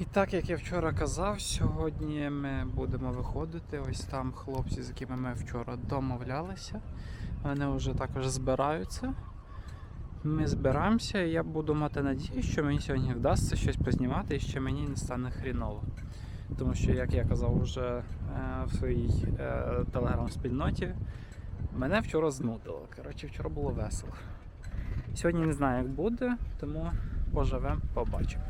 І так як я вчора казав, сьогодні ми будемо виходити. Ось там хлопці, з якими ми вчора домовлялися. Вони вже також збираються. Ми збираємося, і я буду мати надію, що мені сьогодні вдасться щось познімати і що мені не стане хріново. Тому що, як я казав вже е, в своїй е, телеграм-спільноті, мене вчора знудило. Коротше, вчора було весело. Сьогодні не знаю, як буде, тому поживемо, побачимо.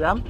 Ідемо?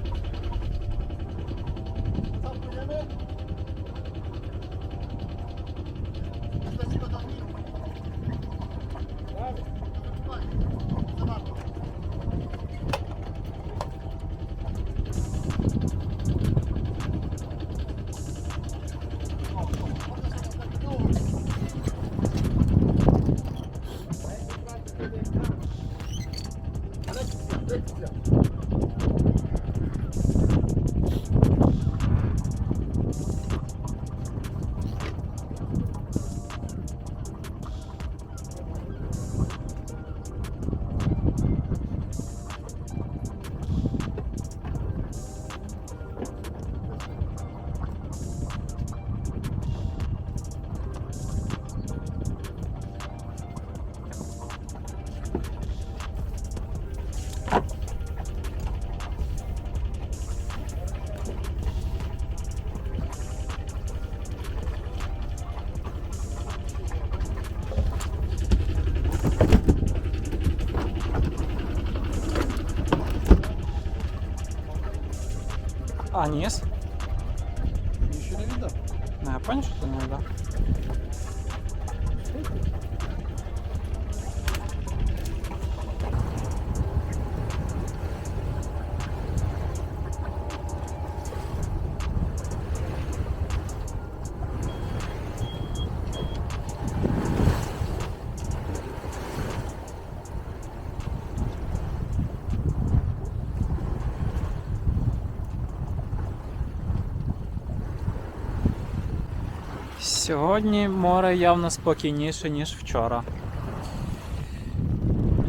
А, Сьогодні море явно спокійніше, ніж вчора.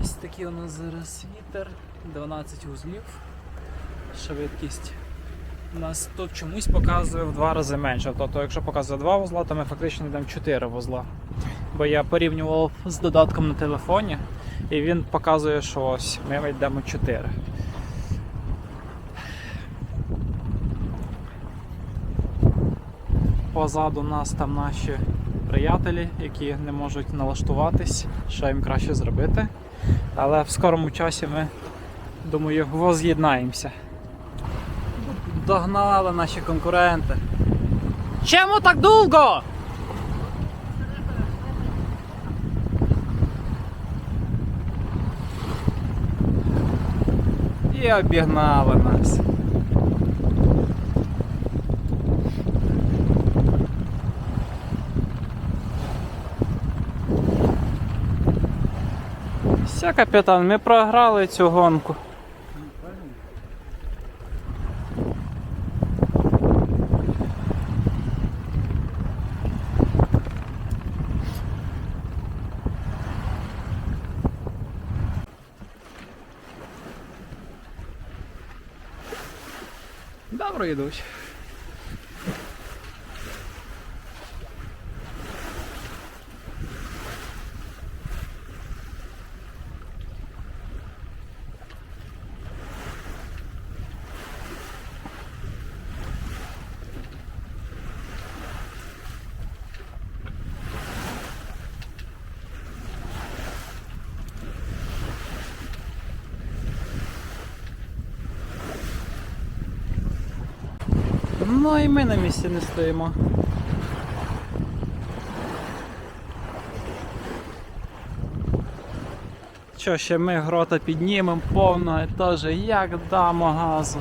Ось такий у нас зараз вітер, 12 вузлів. Швидкість. У нас тут чомусь показує в два рази менше. Тобто, якщо показує 2 вузла, то ми фактично йдемо 4 вузла. Бо я порівнював з додатком на телефоні, і він показує, що ось ми йдемо 4. Позаду нас там наші приятелі, які не можуть налаштуватись, що їм краще зробити. Але в скорому часі ми, думаю, воз'єднаємося. Догнали наші конкуренти. Чому так довго? І обігнали нас. Капітан, ми програли цю гонку. Ну, правильно? Ну і ми на місці не стоїмо. Що ще ми грота піднімемо повно і теж як дамо газу.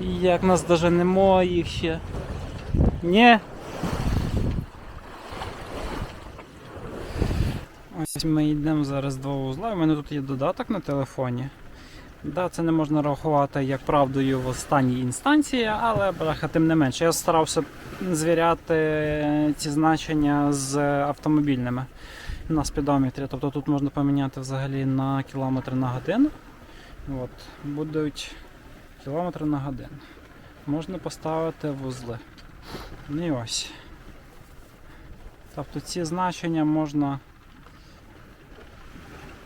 Як нас доженемо їх ще. Ні. Ось ми йдемо зараз два вузла. У мене тут є додаток на телефоні. Да, це не можна рахувати як правдою в останній інстанції, але бляха, тим не менше. Я старався звіряти ці значення з автомобільними на спідометрі. Тобто тут можна поміняти взагалі на кілометри на годину. От, будуть кілометри на годину. Можна поставити вузли. Ну і ось. Тобто ці значення можна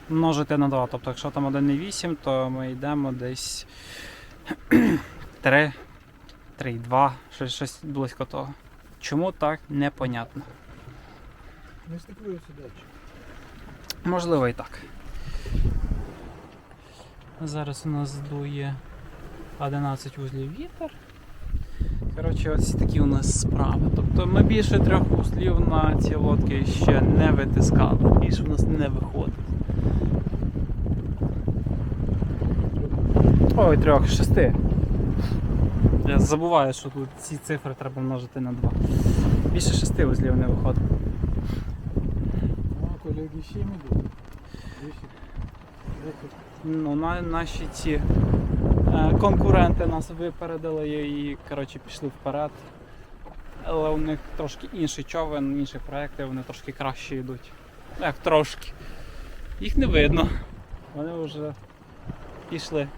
множити на 2. Тобто, якщо там 1,8, то ми йдемо десь 3, 3,2, щось, щось близько того. Чому так, непонятно. Не стикуються далі. Можливо і так. Зараз у нас дує 11 вузлів вітер. Коротше, ось такі у нас справи. Тобто ми більше трьох вузлів на ці лодки ще не витискали. Більше в нас не виходить. Ой, трьох, шести. Я забуваю, що тут ці цифри треба множити на два. Більше шести вузлів не виходить. Ну, а колеги ще йдуть. Десять. Десять. Ну, на, наші ці е, конкуренти нас випередили і коротше, пішли вперед. Але у них трошки інший човен, інші проекти, вони трошки краще йдуть. Як трошки. Їх не видно. Вони вже пішли.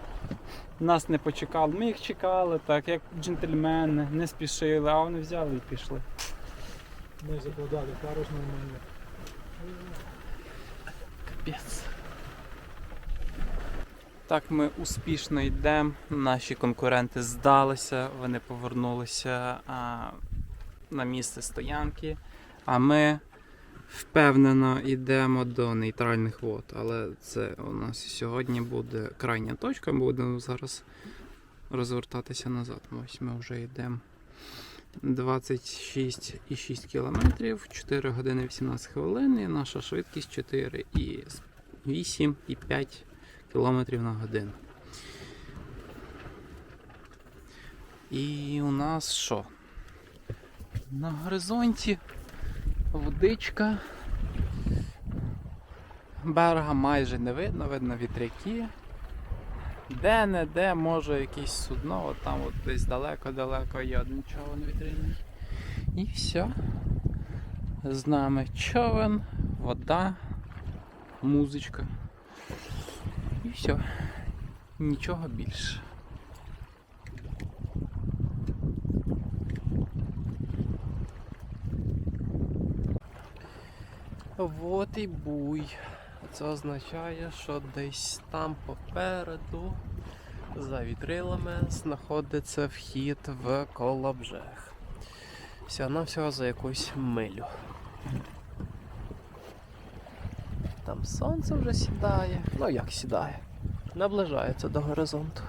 Нас не почекали. Ми їх чекали, так, як джентльмени, не спішили, а вони взяли і пішли. Ми закладали парус нормально. Капець. Так, ми успішно йдемо. Наші конкуренти здалися, вони повернулися а, на місце стоянки. А ми впевнено йдемо до нейтральних вод. Але це у нас сьогодні буде крайня точка. Ми будемо зараз розвертатися назад. Ось ми вже йдемо 26,6 кілометрів, 4 години 18 хвилин, і наша швидкість 4 і 8 і 5 кілометрів на годину. І у нас що? На горизонті водичка. Берега майже не видно, видно вітряки. Де-не-де може якесь судно, от там от десь далеко-далеко є один човен вітряний. І все. З нами човен, вода, музичка. І все. Нічого більше. Вот і буй. Це означає, що десь там попереду, за вітрилами, знаходиться вхід в Колобжег. Всього навсього за якусь милю. Там сонце вже сідає. Ну як сідає? Наближається до горизонту.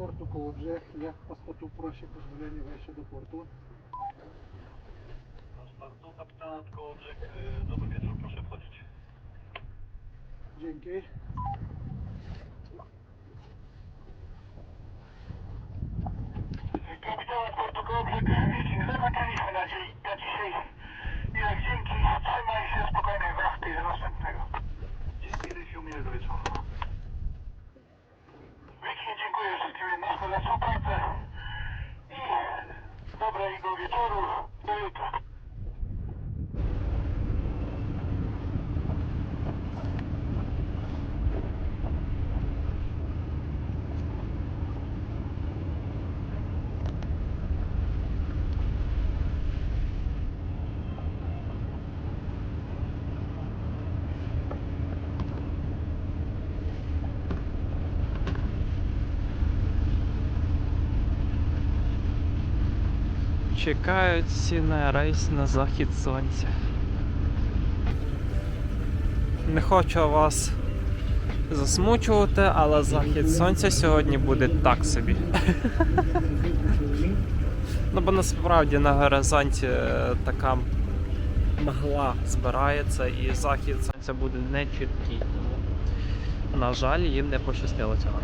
portu Kołobrzeg, jak pasportu prosi pozwolenie wejścia do portu? Paszportu, kapitan Kołobrzeg, e, dobry wieczór, proszę wchodzić. Dzięki. Чекають всі на рейс на захід сонця. Не хочу вас засмучувати, але захід сонця сьогодні буде так собі. Ну, бо насправді на горизонті е, така мгла збирається і захід сонця буде не чіткий. На жаль, їм не пощастило цього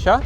Що?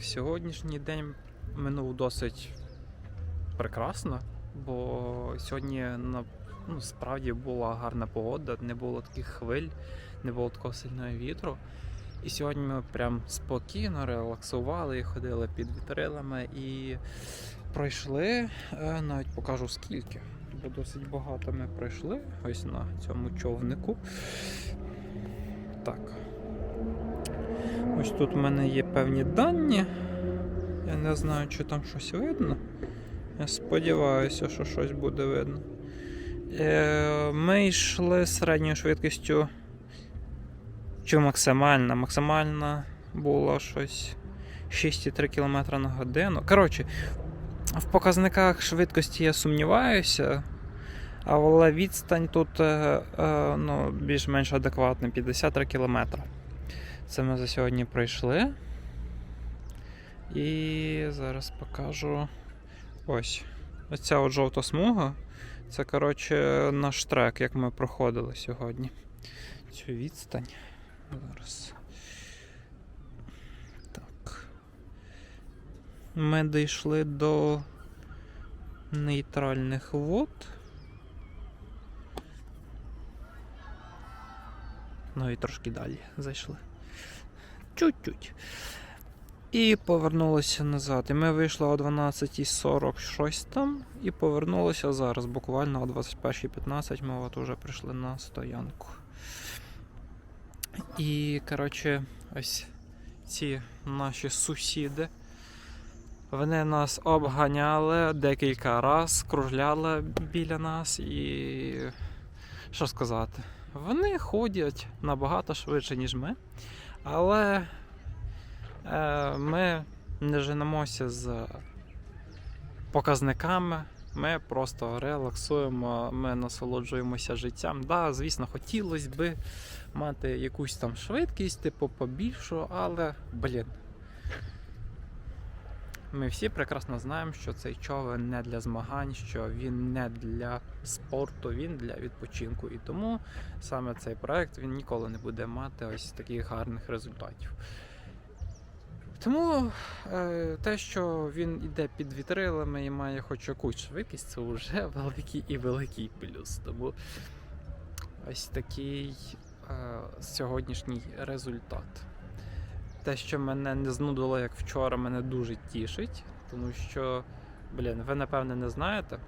Сьогоднішній день минув досить прекрасно, бо сьогодні на, ну, справді була гарна погода, не було таких хвиль, не було такого сильного вітру. І сьогодні ми прям спокійно релаксували і ходили під вітрилами і пройшли, е, навіть покажу скільки. Бо досить багато ми пройшли ось на цьому човнику. Так. Ось тут в мене є певні дані. Я не знаю, чи там щось видно. Я сподіваюся, що щось буде видно. Е, Ми йшли середньою швидкістю. Чи максимальна? Максимальна була щось 6,3 км на годину. Коротше, в показниках швидкості я сумніваюся, але відстань тут е, е, ну, більш-менш адекватна 53 км. Це ми за сьогодні пройшли. І зараз покажу. Ось. Оця от жовта смуга. Це, коротше, наш трек, як ми проходили сьогодні. Цю відстань. Зараз. Так. Ми дійшли до нейтральних вод. Ну і трошки далі зайшли. Чуть-чуть. І повернулися назад. І ми вийшли о 12.40 щось там. І повернулися зараз. Буквально о 21.15 ми от уже прийшли на стоянку. І, коротше, ось ці наші сусіди. Вони нас обганяли декілька разів, кружляли біля нас і. Що сказати? Вони ходять набагато швидше, ніж ми. Але е, ми не женемося з показниками. Ми просто релаксуємо, ми насолоджуємося життям. Да, звісно, хотілося би мати якусь там швидкість, типу побільшу, але, блін. Ми всі прекрасно знаємо, що цей човен не для змагань, що він не для спорту, він для відпочинку. І тому саме цей проект він ніколи не буде мати ось таких гарних результатів. Тому е, те, що він іде під вітрилами і має хоч якусь швидкість, це вже великий і великий плюс. Тому ось такий е, сьогоднішній результат. Те, що мене не знудило, як вчора, мене дуже тішить, тому що, блін, ви напевне не знаєте.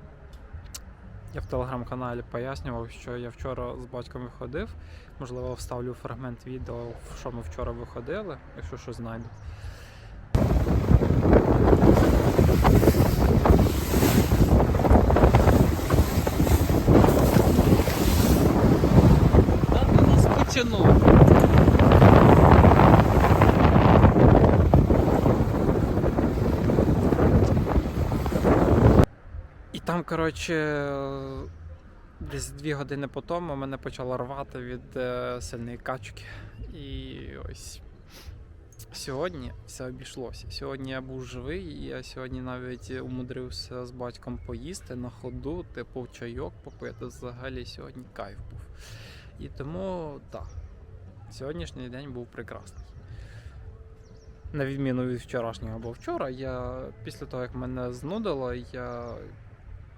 Я в телеграм-каналі пояснював, що я вчора з батьком виходив. Можливо, вставлю фрагмент відео, що ми вчора виходили, якщо щось знайду. Нас потянув. І там, коротше, десь дві години по тому мене почало рвати від е, сильної качки. І ось сьогодні все обійшлося. Сьогодні я був живий, і я сьогодні навіть умудрився з батьком поїсти на ходу, типу чайок попити. Взагалі сьогодні кайф був. І тому так, сьогоднішній день був прекрасний. На відміну від вчорашнього, бо вчора я після того, як мене знудило, я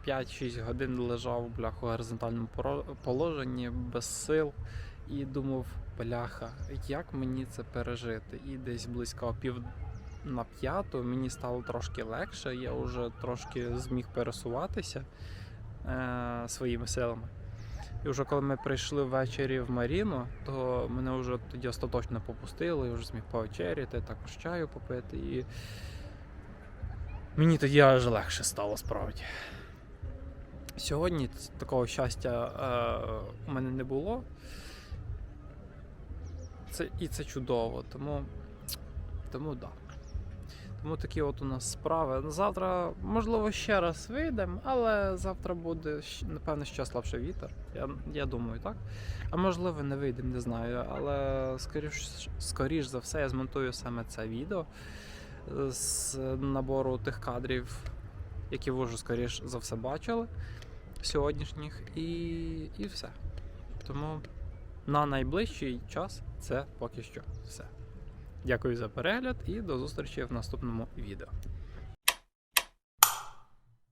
5-6 годин лежав бляха, у горизонтальному положенні без сил і думав, бляха, як мені це пережити? І десь близько пів на п'яту мені стало трошки легше, я вже трошки зміг пересуватися е- своїми силами. І вже коли ми прийшли ввечері в Маріну, то мене вже тоді остаточно попустили, я вже зміг повечеряти, також чаю попити. І мені тоді аж легше стало справді. Сьогодні такого щастя е, у мене не було. Це, і це чудово, тому, тому да. Тому такі от у нас справи. Завтра, можливо, ще раз вийдемо, але завтра буде, напевно, ще слабший вітер. Я, я думаю, так. А можливо, не вийдемо, не знаю. Але скоріш, скоріш за все я змонтую саме це відео з набору тих кадрів, які ви вже скоріш за все бачили сьогоднішніх, і, і все. Тому на найближчий час це поки що все. Дякую за перегляд і до зустрічі в наступному відео.